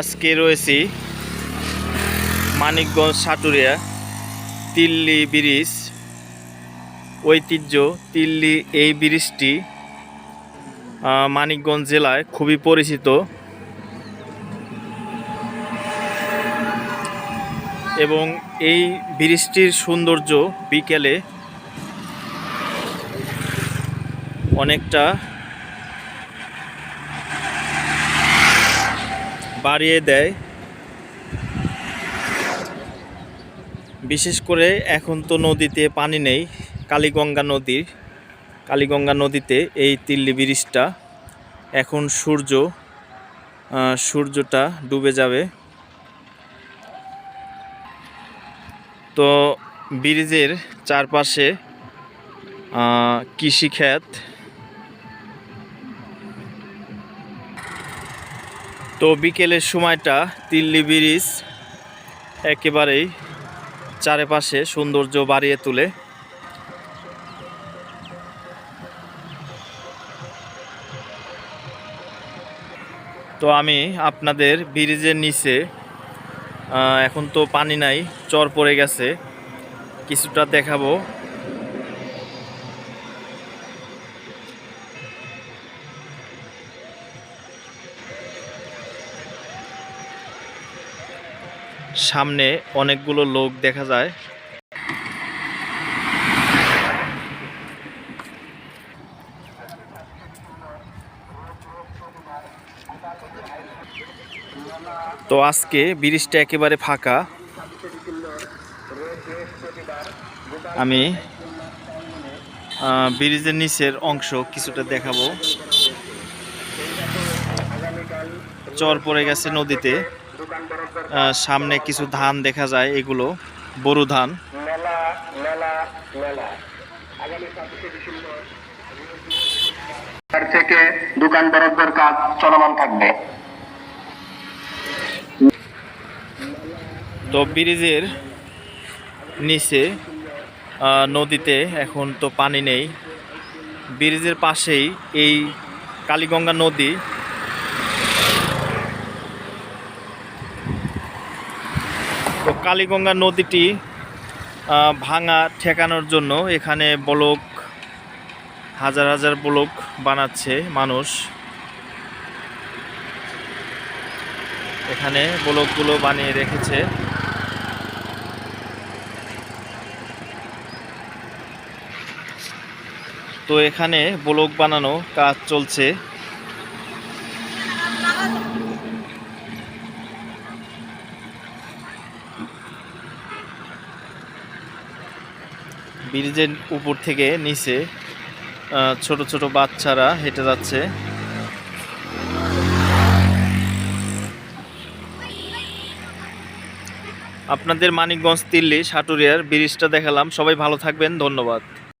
আজকে রয়েছি মানিকগঞ্জ সাটুরিয়া, তিল্লি ব্রিজ, ঐতিহ্য তিল্লি এই ব্রিজটি মানিকগঞ্জ জেলায় খুবই পরিচিত। এবং এই ব্রিজটির সৌন্দর্য বিকেলে অনেকটা বাড়িয়ে দেয়। বিশেষ করে এখন তো নদীতে পানি নেই, কালীগঙ্গা নদীর। কালীগঙ্গা নদীতে এই তিল্লি ব্রিজটা, এখন সূর্য সূর্যটা ডুবে যাবে। তো ব্রিজের চারপাশে কৃষিক্ষেত তো বিকেলের সময়টা তিল্লি ব্রিজ একেবারেই চারপাশে সৌন্দর্য বাড়িয়ে তোলে। তো আমি আপনাদের ব্রিজের নিচে এখন তো পানি নাই, চর পড়ে গেছে, কিছুটা দেখাবো। সামনে অনেকগুলো লোক দেখা যায়। তো আজকে ব্রিজটা একেবারে ফাঁকা। আমি ব্রিজের নিচের অংশ কিছুটা দেখাবো। চর পড়ে গেছে নদীতে। সামনে কিছু ধান দেখা যায় এগুলো বড়ু ধান। থেকে দোকান বরাদ্দর কাজ চলমান থাকবে। তো ব্রিজের নিচে নদীতে এখন তো পানি নেই। ব্রিজের পাশেই এই কালীগঙ্গা নদী তো কালীগঙ্গা নদীটি ভাঙা, ঠেকানোর জন্য এখানে ব্লক, হাজার হাজার ব্লক বানাচ্ছে মানুষ। এখানে ব্লকগুলো বানিয়ে রেখেছে। তো এখানে ব্লক বানানো কাজ চলছে। ব্রিজের উপর থেকে নিচে ছোট ছোট বাচ্চারা হেঁটে যাচ্ছে। আপনাদের মানিকগঞ্জ তিল্লি সাটুরিয়ার ব্রিজটা দেখালাম। সবাই ভালো থাকবেন। ধন্যবাদ।